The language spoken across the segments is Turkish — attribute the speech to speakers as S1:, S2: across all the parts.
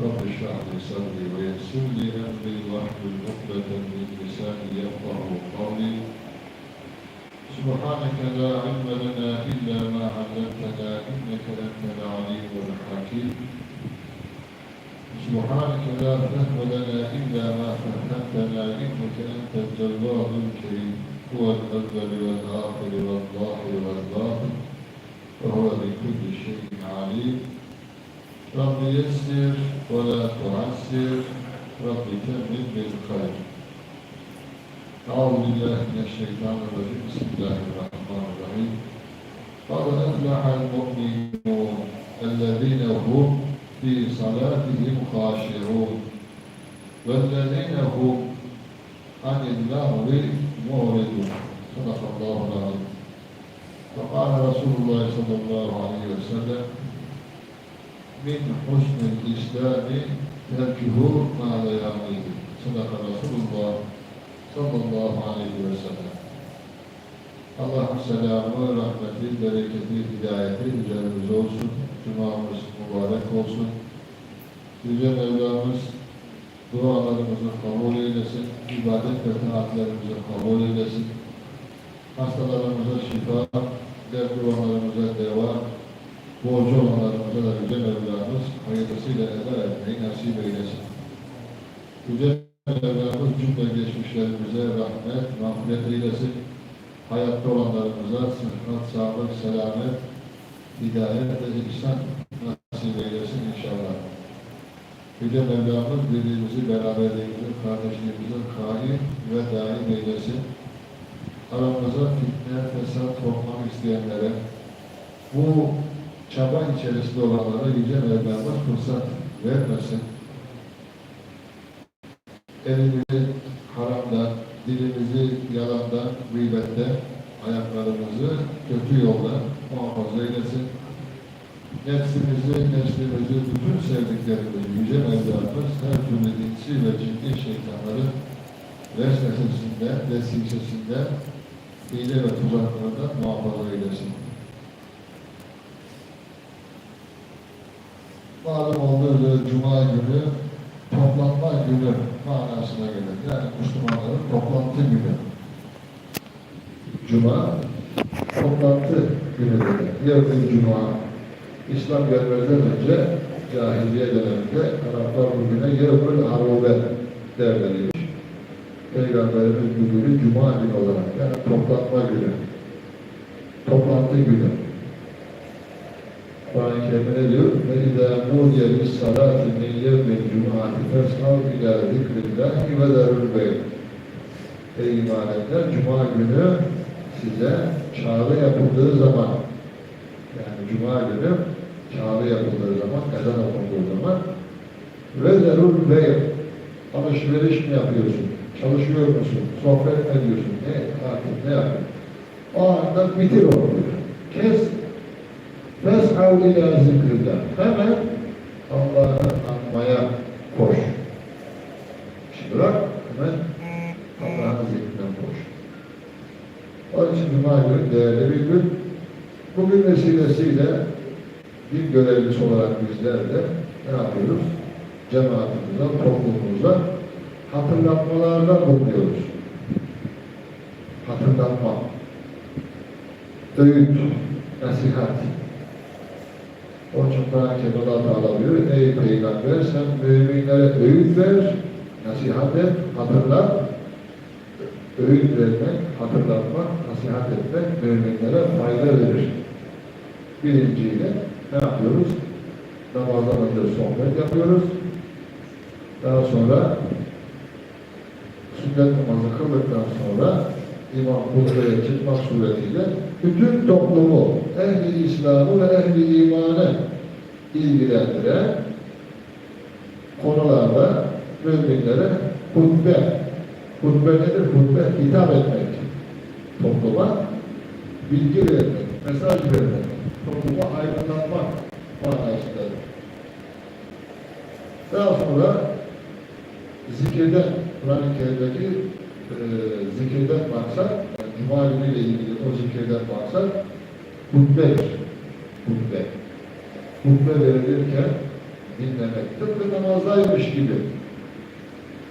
S1: رب اشرح لي صدري ويسر لي أمري واحلل عقدة من لساني يفقه قولي. سبحانك لا علم لنا إلا ما علمتنا إنك أنت العليم الحكيم. سبحانك لا فهم لنا إلا ما فهمتنا إنك أنت الجواد الكريم. هو الأول والآخر والظاهر والباطن. وهو بكل شيء عليم. رب يسر ولا تعسر. رب تمم بالخير. أعوذ بالله من الشيطان الرجيم. بسم الله الرحمن الرحيم. قد أفلح المؤمنون الذين هم في صلاتهم خاشعون. والذين هم عن اللغو معرضون. صدق الله العظيم. فقال رسول الله صلى الله عليه وسلم min husnil islami terkihu ma la ya'malihi. Sadaka Resulullah sallallahu aleyhi ve sellem. Allah'ın selamı, rahmeti, bereketi, hidayeti üzerimiz olsun. Cuma'mız mübarek olsun. Yüce Mevlamız dualarımızı kabul eylesin. İbadet ve taatlarımızı kabul eylesin. Hastalarımıza şifa, dertli olanlarımıza deva, borcu olanlarımıza da Yüce Mevlamız hayırlısıyla eda etmeyi nasip eylesin. Yüce Mevlamız cümle geçmişlerimize rahmet, mağfiret eylesin. Hayatta olanlarımıza sıhhat, sağlık, selamet, hidayet ve ihsan nasip eylesin inşallah. Yüce Mevlamız birliğimizi, beraberliğimizi, kardeşliğimizi kaim ve daim eylesin. Aramıza fitne, fesat sokmak isteyenlere, bu çaba içerisinde olanlara Yüce Mevlamız fırsat vermesin elimizi haramdan, dilimizi yalandan, gıybette, ayaklarımızı kötü yolda muhafaza eylesin. Nefsimizi, neslimizi, bütün sevdiklerimizi Yüce Mevlamız her türlü dinsi ve ciddi şeytanların vesvesesinden, vesvesesinden, hile ve tuzaklarından muhafaza eylesin. Malum olduğu Cuma günü toplanma günü manasına gelir. Yani Müslümanların toplantı günü. Cuma toplantı günü dedi. Yarın Cuma İslam gelmeden önce cahiliye döneminde Araplar bugüne yarın arube derleriymiş. Peygamberimiz bu günü Cuma günü olarak yani toplanma günü. Toplantı günü. Kur'an-ı Kerim'de diyor? İzâ nûdiye bis-salâti min yevmil cum'ati fes'av ilâ zikrillâhi ve zerul beyt. Ey iman edenler, Cuma günü size çağrı yapıldığı zaman, yani Cuma günü çağrı yapıldığı zaman, ezan okunduğu zaman zerul beyt. Alışveriş mi yapıyorsun? Çalışıyor musun? Sohbet mi ediyorsun? Ne artık ne yapıyorsun? O anda bitir onu. Kes Fes'av ila zikrillah. Hemen Allah'ı anmaya koş. İşi bırak, hemen Allah'ın zikrinden koş. Onun için Cuma günü değerli bir gün. Bugün vesilesiyle bir görevlisi olarak bizler de ne yapıyoruz? Cemaatimize, toplumumuza hatırlatmalarda bulunuyoruz. Hatırlatma. Öğüt, nasihat. Onun için Kur'an-ı Kerim'de Allah Teala diyor, ey Peygamber sen müminlere öğüt ver, nasihat et, hatırlat. Öğüt vermek, hatırlatmak, nasihat etmek müminlere fayda verir. Birinciyle ne yapıyoruz? Namazdan önce sohbet yapıyoruz. Daha sonra sünnet namazı kıldıktan sonra İmam Hutbe'ye çıkmak suretiyle bütün toplumu, ehli İslam'ı ve ehli imanı ilgilendiren konularda müminlere hutbe, hutbe nedir? Hutbe hitap etmek, topluma bilgi vermek, mesaj vermek, topluma aydınlatmak manasındadır. Daha sonra zikirden, Kur'an-ı Kerim'deki e, zikirden maksat, yani Cuma günü ile ilgili o zikirden maksat hutbedir. Hutbe. Hutbe verilirken dinlemek. Tıpkı namazdaymış gibi.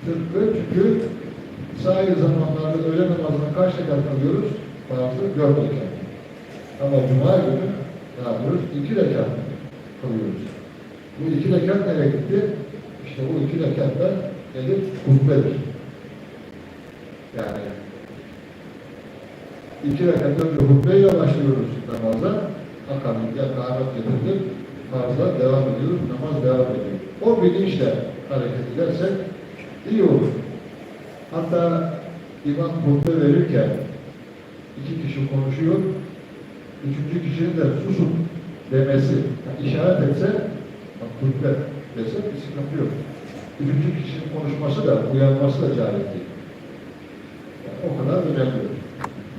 S1: Tıpkı çünkü sahil zamanlarda öğle namazına kaç rekat kalıyoruz? Bazı dört rekat. Ama Cuma günü ne yapıyoruz? İki rekat kalıyoruz. Bu iki rekat nereye gitti? İşte bu iki rekat da nedir? Hutbedir. Yani iki rekat önce hutbeyle başlıyoruz namaza. Akabinde kâhmet getirdik. Farzla devam ediyoruz. Namaz devam ediyor. O bilinçle hareket edersek iyi olur. Hatta imam hutbe verirken iki kişi konuşuyor. Üçüncü kişinin de susun demesi, yani işaret etse, bak hutbe dese bir sıkıntı yok. Üçüncü kişinin konuşması da, uyanması da caiz değil. Yani o kadar önemli.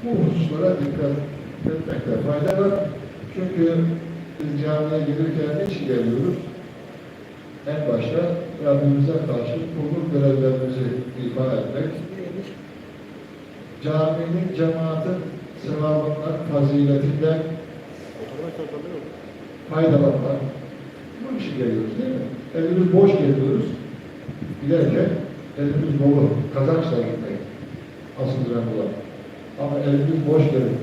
S1: Bu hususlara dikkat etmekte fayda var. Çünkü camiye gelirken niçin geliyoruz? En başta Rabbimize karşı kulluk görevlerimizi ifa etmek, caminin, cemaatin sevabından, faziletinden faydalanmak. Bu için geliyoruz değil mi? Elimiz boş geliyoruz. Giderken elimiz dolu, kazançla gitmek. Asıl olan. Ama elimiz boş gelip,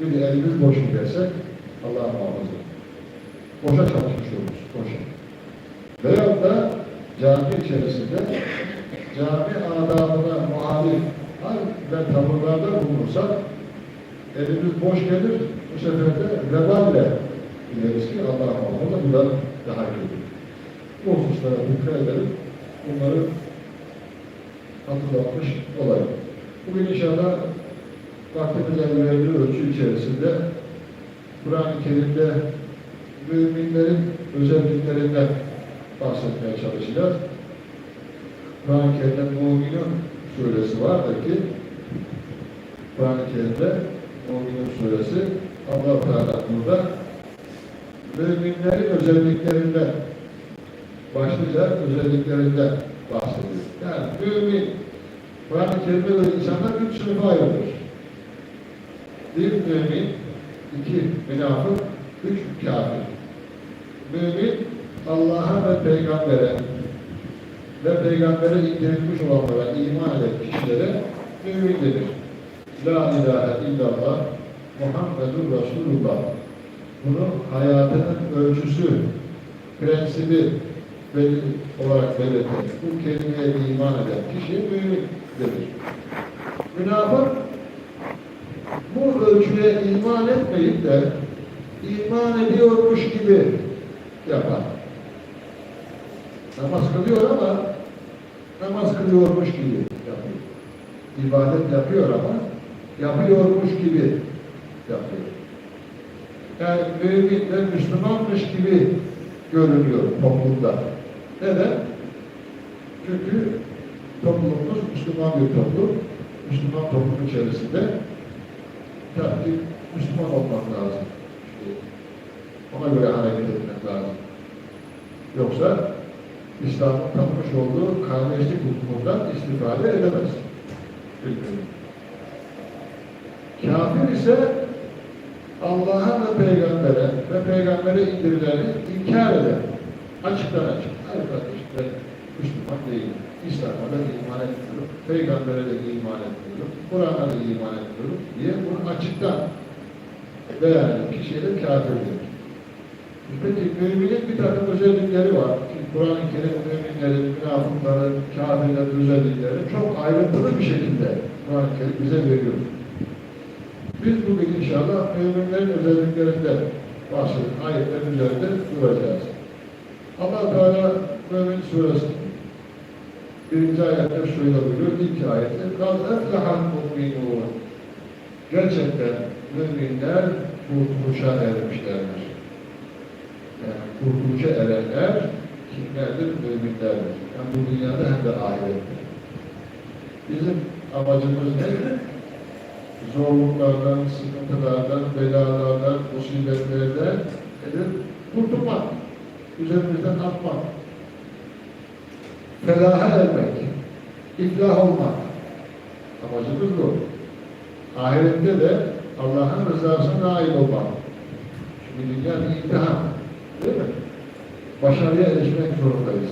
S1: bir de elimiz boş gidersek Allah muhafaza. Boşa çalışmış oluruz, boşa. Veyahut da cami içerisinde cami adabına muhalif hal ve tavırlarda bulunursak elimiz boş gelir, bu sefer de veballe gideriz ki Allah muhafaza bu da daha kötü. Bu hususlara dikkat edelim. Bunları hatırlatmış olayım. Bugün inşallah vaktimiz el verdiği ölçü içerisinde Kur'an-ı Kerim'de müminlerin özelliklerinden bahsetmeye çalışacağız. Kur'an-ı Kerim'de Mu'minun suresi vardır ki Kur'an-ı Kerim'de Mu'minun suresi Allah Teala burada müminlerin özelliklerinden başlıca özelliklerinden bahsediyor. Yani mümin Kur'an-ı Kerim'de insanlar üç sınıfa ayrılır. Bir mümin, iki münafık, üç kafir. Mümin Allah'a ve peygambere ve peygambere indirilmiş olanlara iman eden kişilere mümin denir. La ilahe illallah Muhammedur Resulullah. Bunu hayatının ölçüsü, prensibi belli olarak belirten, bu kelimeye iman eden kişi mümin denir. Münafık bu ölçüye iman etmeyip de iman ediyormuş gibi yapar. Namaz kılıyor ama namaz kılıyormuş gibi yapıyor. İbadet yapıyor ama yapıyormuş gibi yapıyor. Yani mümin ve Müslümanmış gibi görünüyor toplumda. Neden? Çünkü toplumumuz Müslüman bir toplum. Müslüman toplum içerisinde tabii Müslüman olmak lazım. İşte ona göre hareket etmek lazım. Yoksa İslam'ın tanımış olduğu kardeşlik hukukundan istifade edemez. Bilmiyorum. Kafir ise Allah'a ve peygambere ve peygambere indirileni inkar eder. Açıktan açık. Hayır kardeşim ben Müslüman değilim. İslam'a da iman etmiyorum. Peygambere de iman etmiyorum. Kur'an'a da iman etmiyorum diye bunu açıktan beyan eden kişiye de kafirdir. Peki müminin bir takım özellikleri var. Ki Kur'an-ı Kerim müminlerin, münafıkların, kafirlerin özellikleri çok ayrıntılı bir şekilde Kur'an-ı Kerim bize veriyor. Biz bugün inşallah müminlerin özelliklerinden bahsedip ayetlerin üzerinde duracağız. allah Teala Mümin Suresi birinci ayette şöyle buyuruyor, ilk ayette قَدْ اَفْلَحَ الْمُؤْمِنُونَ Gerçekten müminler kurtuluşa ermişlerdir. Yani kurtuluşa erenler kimlerdir? Müminlerdir. Hem bu dünyada hem de ahirette. Bizim amacımız ne? Zorluklardan, sıkıntılardan, belalardan, musibetlerden nedir? kurtulmak. Üzerimizden atmak. Felaha ermek. iflah olmak. Amacımız bu. Ahirette de Allah'ın rızasına nail olmak. Çünkü dünya bir imtihan. Değil mi? başarıya erişmek zorundayız.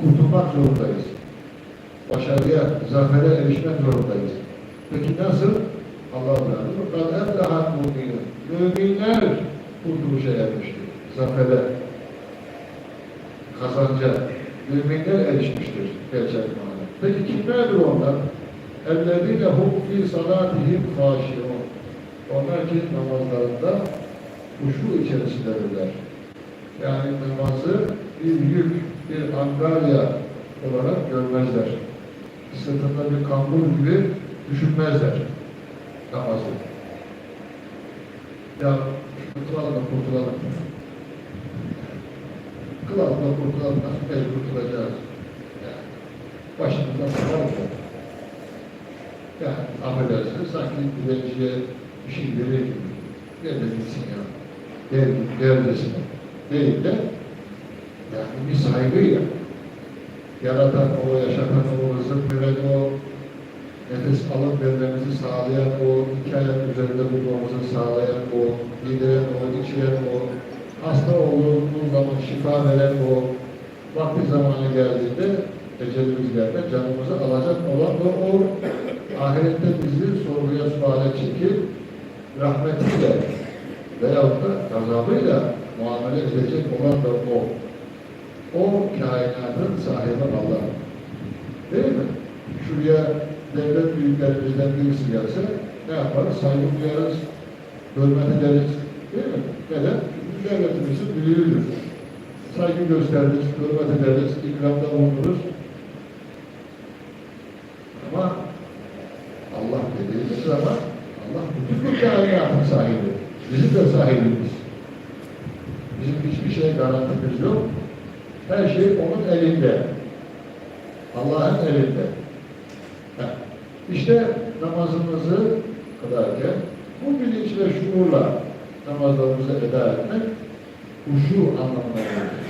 S1: Kurtulmak zorundayız. Başarıya, zafere erişmek zorundayız. Peki nasıl? Allah Teala "Kad eflahat mu'minun." Müminler kurtuluşa ermiştir. Zafere, kazanca müminler erişmiştir gerçek manada. Peki kimlerdir onlar? اَلَّذِينَ هُمْ فِي صَلَاتِهِمْ خَاشِعُونَ Onlar ki namazlarında huşu içerisindedirler. Yani namazı bir yük, bir angarya olarak görmezler. Sırtında bir kambur gibi düşünmezler namazı. Ya kurtulalım da kurtulalım. Kılalım da kurtulalım da el kurtulacağız. Yani başımızda sıra olacak. Yani affedersiniz sanki bir şey verir gibi. Ver de gitsin ya. Der, dercesine. Değil de yani bir saygıyla yaratan o, yaşatan o, rızık veren o, nefes alıp vermemizi sağlayan o, iki ayak üzerinde bulmamızı sağlayan o, yediren o, içiren o, hasta olduğumuz zaman şifa veren o, vakti zamanı geldiğinde ecelimiz geldi, canımızı alacak olan da o, ahirette bizi sorguya suale çekip rahmetiyle veyahut da gazabıyla muamele edecek olan da o. O kainatın sahibi Allah. Değil mi? Şuraya devlet büyüklerimizden birisi gelse ne yaparız? Saygı duyarız, hürmet ederiz. Değil mi? Neden? Devletimizin büyüğüdür. Saygı gösteririz, hürmet ederiz, ikramda bulunuruz. Ama Allah dediğimiz zaman Allah bütün bu kainatın sahibi. Bizim de sahibimiz. Bizim hiçbir şey garantimiz yok. Her şey onun elinde. Allah'ın elinde. Heh. İşte namazımızı kılarken bu bilinç ve şuurla namazlarımızı eda etmek huşu anlamına gelir.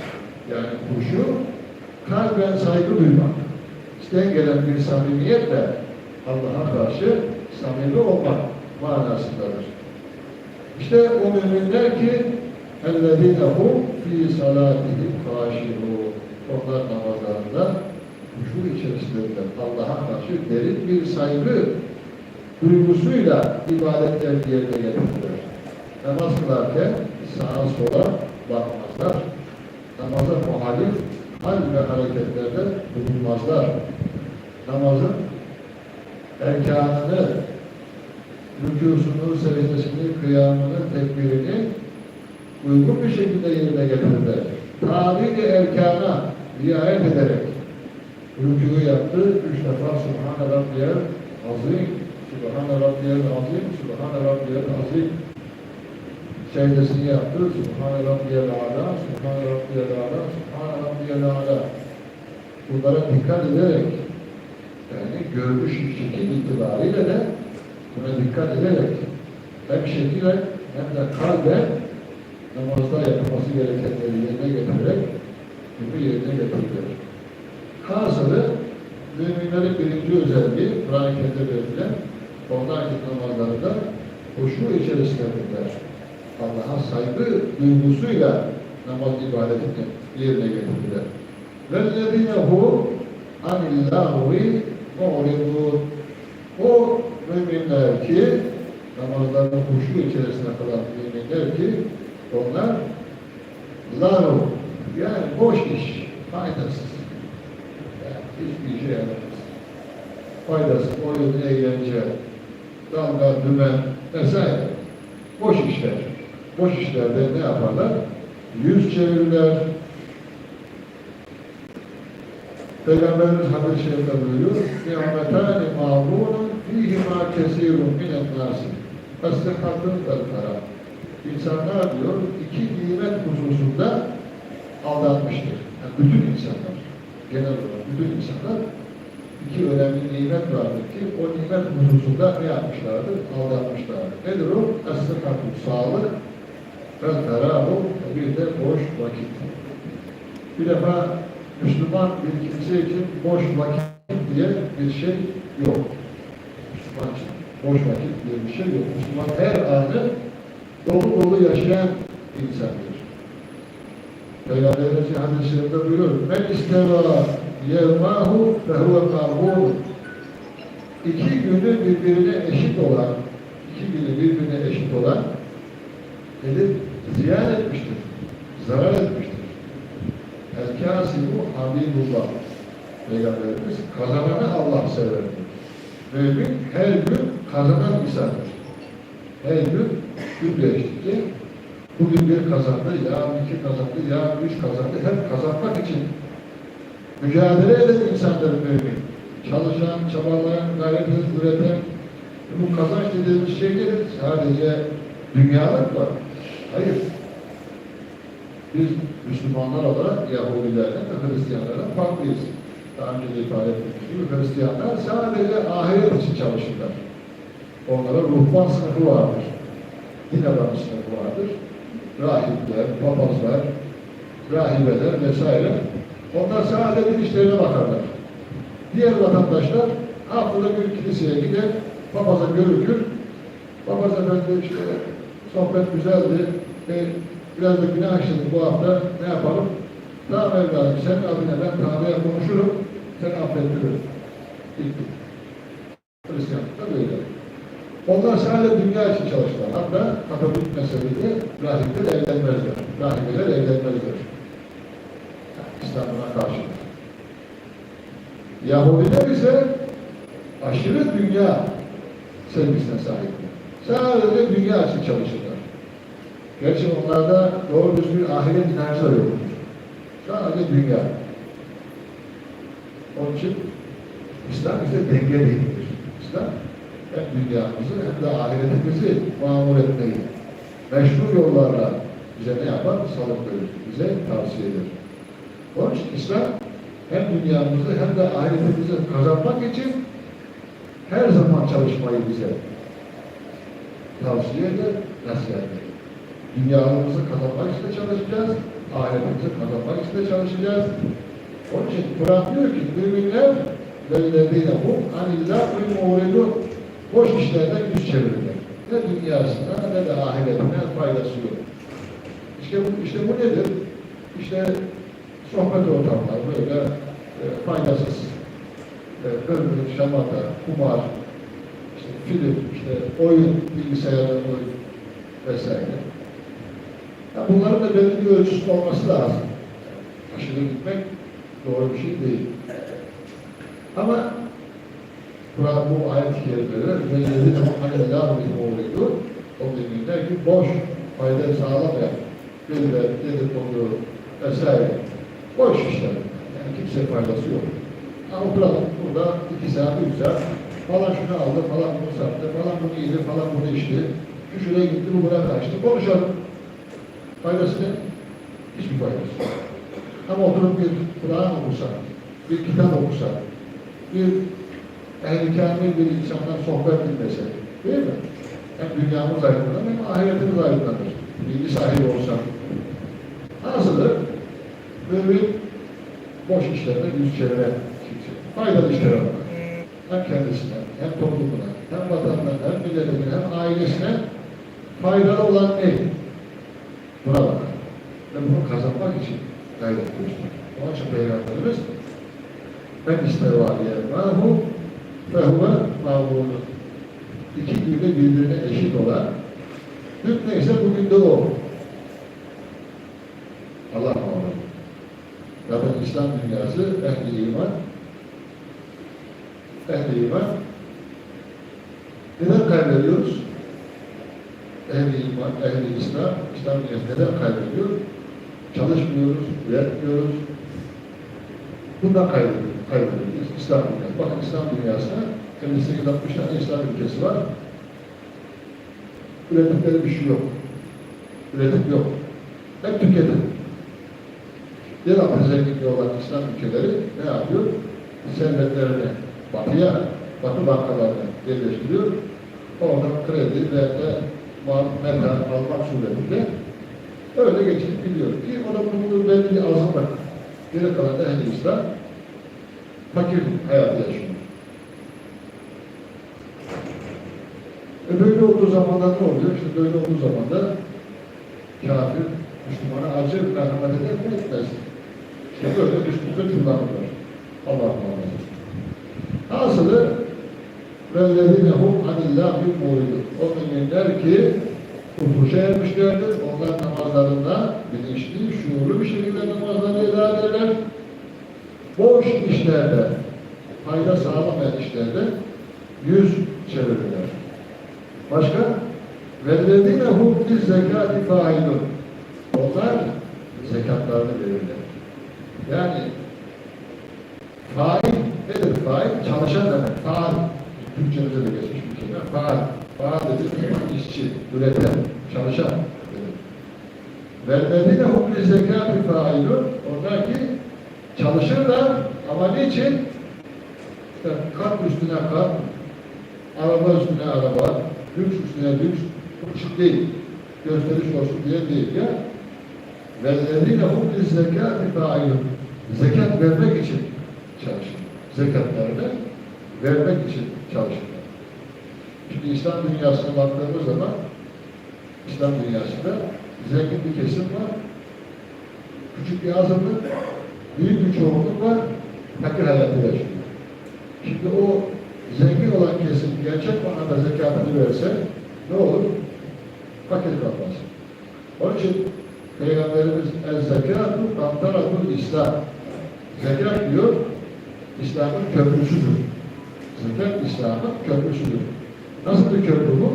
S1: Yani huşu kalben saygı duymak. İsteyen gelen bir samimiyetle Allah'a karşı samimi olmak manasındadır. İşte o müminler ki اَلَّذ۪ينَ هُمْ ف۪ي صَلَاتِهِمْ خَاشِعُونَ Onlar namazlarında huşu içerisindeler. Allah'a karşı derin bir saygı duygusuyla ibadetlerini yerine getirirler. Namaz kılarken sağa sola bakmazlar. Namaza muhalif hal ve hareketlerde bulunmazlar. Namazın erkanını, rükûsunu, secdesini, kıyamını, tekbirini uygun bir şekilde yerine getirirler. Tabi-i erkana riayet ederek rükû yaptı, üç defa Subhane Rabbiyel Azim, Subhane Rabbiyel Azim, Subhane Rabbiyel Azim secdesini yaptı, Subhane Rabbiyel Ala, Subhane Rabbiyel Ala, Subhane Rabbiyel Ala bunlara dikkat ederek yani görmüş şekil itibariyle de buna dikkat ederek hem şekilen hem de kalben namazda yapılması gerekenleri yerine getirerek bunu yerine getirilir. Hasılı müminlerin birinci özelliği Kur'an-ı Kerim'de verilen ondaki namazlarında huşu içerisindedirler. Allah'a saygı duygusuyla namaz ibadetini yerine getirdiler. وَالَّذِينَ هُمْ عَنِ اللّٰهُ مُعْرِضُونَ O müminler ki namazlarını huşu içerisinde kalan müminler ki onlar laru yani boş iş, faydasız. Yani hiçbir işe yaramaz. Faydasız, oyun, eğlence, dalga, dümen vesaire. Boş işler. Boş işlerde ne yaparlar? Yüz çevirirler. Peygamberimiz hadis-i şerifte buyuruyor. Ni'metâni mağbûnun fîhimâ kesîrun minen nâsi. Fastıhatın taraflara. İnsanlar diyor iki nimet hususunda aldanmıştır. Yani bütün insanlar, genel olarak bütün insanlar iki önemli nimet vardır ki o nimet hususunda ne yapmışlardır? Aldanmışlardır. Nedir o? Es-sıhhatu, sağlık ve ferahu bir de boş vakit. Bir defa Müslüman bir kimse için boş vakit diye bir şey yok. Müslüman için boş vakit diye bir şey yok. Müslüman her anı dolu dolu yaşayan insandır. Peygamberimizin hadis-i şerifte buyuruyor. Men isteva yevmahu fehuve mağbul. İki günü birbirine eşit olan, iki günü birbirine eşit olan edip ziyan etmiştir, zarar etmiştir. El kâsibu habibullah. Peygamberimiz kazananı Allah sever. Mümin her gün kazanan insandır. Her gün gün geçtikçe bugün bir kazandı, yarın iki kazandı, yarın üç kazandı. Hep kazanmak için mücadele eden insandır mümin. Çalışan, çabalayan, gayret üreten, bu kazanç dediğimiz şeyler sadece dünyalık var. Hayır. Biz Müslümanlar olarak Yahudilerden ve Hristiyanlardan farklıyız. Daha önce de ifade ettiğimiz gibi Hristiyanlar sadece ahiret için çalışırlar. Onlara ruhban sınıfı vardır. Din adamı sınıfı vardır. Rahipler, papazlar, rahibeler vesaire. Onlar sadece işlerine bakarlar. Diğer vatandaşlar haftada bir kiliseye gider, papaza görükür. Papaz efendi işte sohbet güzeldi, e, biraz da günah işledik bu hafta, ne yapalım? Tamam evladım, senin adına ben Tanrı'ya konuşurum, seni affettiririm. Bitti. Hristiyanlıkta böyle. Onlar sadece dünya için çalışırlar. Hatta Katolik meselede rahipler evlenmezler. Rahibeler evlenmezler. İslam'ına karşı. Yahudiler ise aşırı dünya sevgisine sahip. Sadece dünya için çalışırlar. Gerçi onlarda doğru düzgün ahiret inancı da yoktur. Sadece dünya. Onun için İslam ise dengelidir. İslam hem dünyamızı hem de ahiretimizi mamur etmeyi meşru yollarla bize ne yapar? Salık verir. Bize tavsiye eder. Onun için İslam hem dünyamızı hem de ahiretimizi kazanmak için her zaman çalışmayı bize tavsiye eder, nasihat eder. Dünyamızı kazanmak için çalışacağız, ahiretimizi kazanmak için çalışacağız. Onun için Kur'an diyor ki, müminler vellezine hum anillâhi muğridun boş işlerden yüz çevirirler. Ne dünyasına ne de ahiretine faydası yok. İşte bu, işte bu nedir? İşte sohbet ortamları böyle e, faydasız. E, gırgır, şamata, kumar, işte film, işte oyun, bilgisayarın oyun vesaire. Ya bunların da belli bir ölçüsü olması lazım. Aşırı gitmek doğru bir şey değil. Ama Kur'an bu ayet-i kerimeler hani lâhu oluyordu. O müminler ki boş fayda sağlamayan birileri dedikodu vesaire boş işler. Yani kimse faydası yok. Ha oturalım burada iki saat, üç saat falan şunu aldı, falan bunu sattı, falan bunu yedi, falan bunu içti. Şu şuraya gitti, bu buna kaçtı. Konuşalım. Faydası ne? Hiçbir faydası yok. Ama oturup bir Kur'an okusa, bir kitap okusa, bir ehli kamil bir insandan sohbet dinlese, değil mi? Hem dünyamız aydınlanır hem ahiretimiz aydınlanır. Bilgi sahibi olsa. Nasıldır? Mümin boş işlerine yüz çevire kimse. Faydalı işlere bakar. Hem kendisine, hem toplumuna, hem vatanına, hem milletine, hem ailesine faydalı olan ne? Bakar. Ve bunu kazanmak için gayret gösterir. Onun için Peygamberimiz ben isteva yermahu ve huve mağbunu. İki günde birbirine eşit olan dün neyse bugün de o. Allah muhafaza. Zaten İslam dünyası ehli iman ehli iman neden kaybediyoruz? Ehli iman, ehli İslam, İslam neden kaybediyor? Çalışmıyoruz, üretmiyoruz. Bundan kaybediyoruz. kaybediyoruz. İslam dünyası. Bakın İslam dünyasında 58-60 tane İslam ülkesi var. Ürettikleri bir şey yok. Üretim yok. Hep tüketim. Yeraltı zenginliği olan İslam ülkeleri ne yapıyor? Servetlerini batıya, batı bankalarına yerleştiriyor. Oradan kredi ve meta almak suretiyle öyle geçinip gidiyor. Ki o da bunun belli bir azınlık. Geri kalan henüz İslam fakir hayatı yaşıyor. E böyle olduğu zaman da ne oluyor? İşte böyle olduğu zaman da kafir Müslümana acı, merhamet eder mi etmez. İşte böyle üstünüze kullanılır. Allah muhafaza. Hasılı وَالَّذِينَ هُمْ عَنِ اللّٰهِ مُعْرِدُونَ O müminler ki kufuşa ermişlerdir. Onlar namazlarında bilinçli, şuurlu bir şekilde namazlarını eda ederler. Boş işlerde, fayda sağlamayan işlerde yüz çevirirler. Başka? وَالَّذِينَ هُمْ بِالزَّكَاتِ فَاِلُونَ Onlar zekatlarını verirler. Yani fail nedir fail? Çalışan demek. Fail. Türkçemize de geçmiş bir kelime. Faal. Faal dedi, işçi, üreten, çalışan. Verlerine hukri zekâti failun. Onlar ki çalışırlar ama niçin? İşte kat üstüne kat, araba üstüne araba, lüks üstüne lüks, küçük değil. Gösteriş olsun diye değil ya. Verlerine hukri zekâti failun. Zekat vermek için çalışır. Zekatlarını vermek için çalışın. Şimdi İslam dünyasına baktığımız zaman İslam dünyasında zengin bir kesim var. Küçük bir azınlık, büyük bir çoğunluk var. Fakir hayatı yaşıyor. Şimdi o zengin olan kesim gerçek manada zekatını verse ne olur? Fakir kalmaz. Onun için Peygamberimiz el-zekatu kantaratul İslam. Zekat diyor, İslam'ın köprüsüdür. Zekat İslam'ın köprüsüdür. Nasıl bir köprü bu?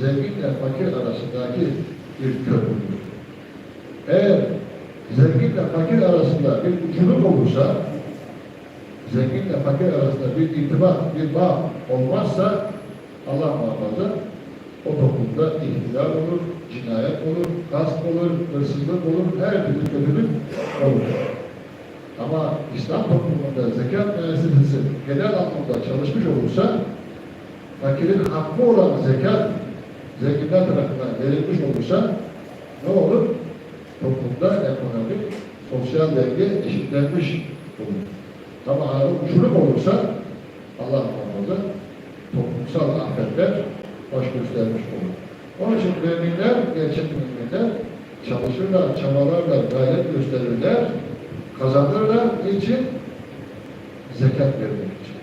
S1: Zenginle fakir arasındaki bir köprüdür. Eğer zenginle fakir arasında bir uçurum olursa, zenginle fakir arasında bir irtibat, bir bağ olmazsa Allah muhafaza o toplumda ihtiyar olur, cinayet olur, gasp olur, hırsızlık olur, her türlü kötülük olur. Ama İslam toplumunda zekat müessesesi genel anlamda çalışmış olursa, fakirin hakkı olan zekat zenginler tarafından verilmiş olursa ne olur? Toplumda ekonomik, sosyal denge eşitlenmiş olur. Ama uçurum olursa Allah muhafaza toplumsal afetler baş göstermiş olur. Onun için müminler, gerçek müminler çalışırlar, çabalarlar, gayret gösterirler, kazanırlar. Niçin? Zekat vermek için.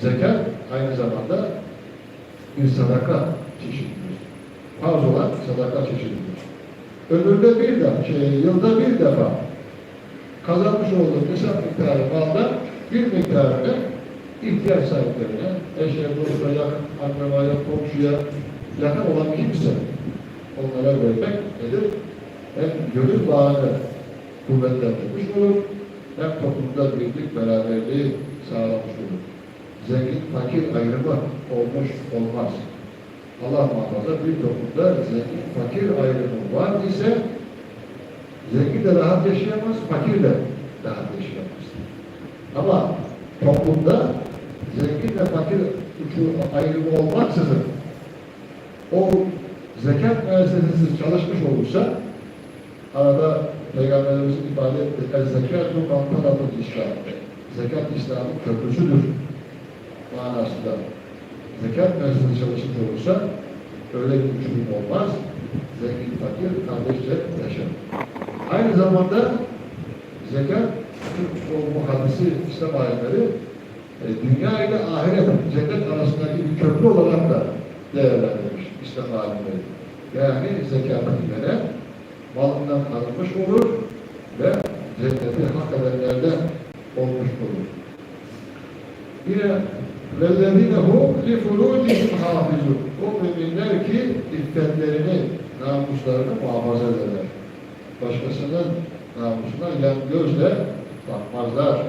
S1: Zekat aynı zamanda bir sadaka çeşididir. Farz olan sadaka çeşididir. Ömürde bir defa, şey, yılda bir defa kazanmış olduğu hesap miktarı malda bir miktarını ihtiyaç sahiplerine, eşe, dosta, yakın, akrabaya, komşuya yakın olan kimse onlara vermek nedir? Hem gönül bağını kuvvetlendirmiş olur, hem toplumda birlik, beraberliği sağlamış olur. Zengin, fakir ayrımı olmuş olmaz. Allah muhafaza bir toplumda zengin, fakir ayrımı var ise zengin de rahat yaşayamaz, fakir de rahat yaşayamaz. Ama toplumda zengin ve fakir ayrımı olmaksızın o zekat müessesesi çalışmış olursa arada Peygamberimizin ifade ettiği el zekatu kantaratın İslam. Zekat İslam'ın köprüsüdür manasında. Zekat müessesesi çalışmış olursa öyle bir uçurum olmaz. Zengin fakir kardeşçe yaşar. Aynı zamanda zekat o muhaddisi İslam alimleri e, dünya ile ahiret, cennet arasındaki bir köprü olarak da değerlendirmiş İslam alimleri. Yani zekatını veren malından alınmış olur ve cenneti hak edenlerden olmuş olur. Yine وَالَّذِينَ هُمْ لِفُرُوجِهِمْ حَافِظُونَ O müminler ki iffetlerini, namuslarını muhafaza ederler. Başkasının namusuna yan gözle bakmazlar.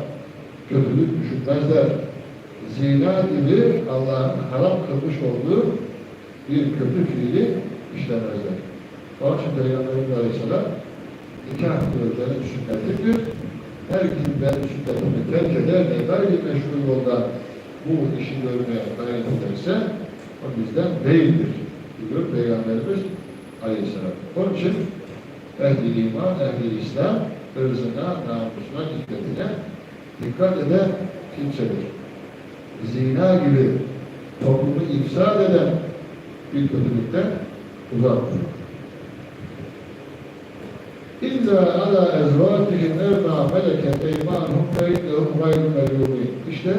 S1: Kötülük düşünmezler. Zina gibi Allah'ın haram kılmış olduğu bir kötü fiili işlemezler. Onun için Peygamberimiz Aleyhisselam nikah kılığının sünnetidir. Her kim ben sünnetimi terk eder de gayri meşru yolda bu işi görmeye gayret ederse o bizden değildir diyor Peygamberimiz Aleyhisselam. Onun için ehli iman, ehli İslam ırzına, namusuna, iffetine dikkat eden kimsedir. Zina gibi toplumu ifsad eden bir kötülükten uzak durur. İlla ala ezvatihim evna meleket eymanuhum fe innehum gayru melûmin. İşte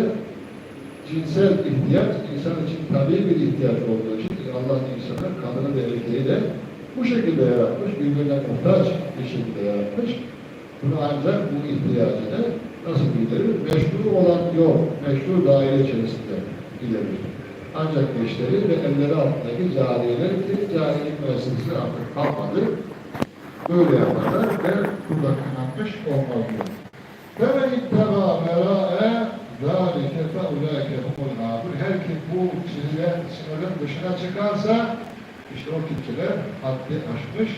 S1: cinsel ihtiyaç insan için tabii bir ihtiyaç olduğu için Allah insanı kanını ve erkeği de bu şekilde yaratmış, birbirine muhtaç bir şekilde yaratmış. Bunu ancak bu ihtiyacını nasıl giderir? Meşru olan yol, meşru daire içerisinde giderir. Ancak eşleri ve elleri altındaki cariyeler ki cariyelik müessesesi artık kalmadı. Böyle yaparlar ve buradan inanmış olmaz diyor. Femen ittaba mera'e zâlike feulâke humul nâbur. Her kim bu çizgiler, sınırın dışına çıkarsa işte o kimseler haddi aşmış,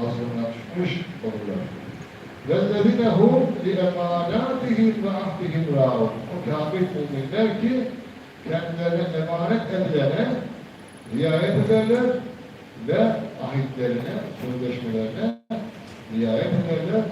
S1: azmına düşmüş olurlar. وَالَّذِينَ هُمْ لِاَمَانَاتِهِمْ وَعَهْدِهِمْ رَاوُونَ O kâbir müminler ki kendilerine emanet edilene riayet ederler ve ahitlerine, sözleşmelerine riayet ederler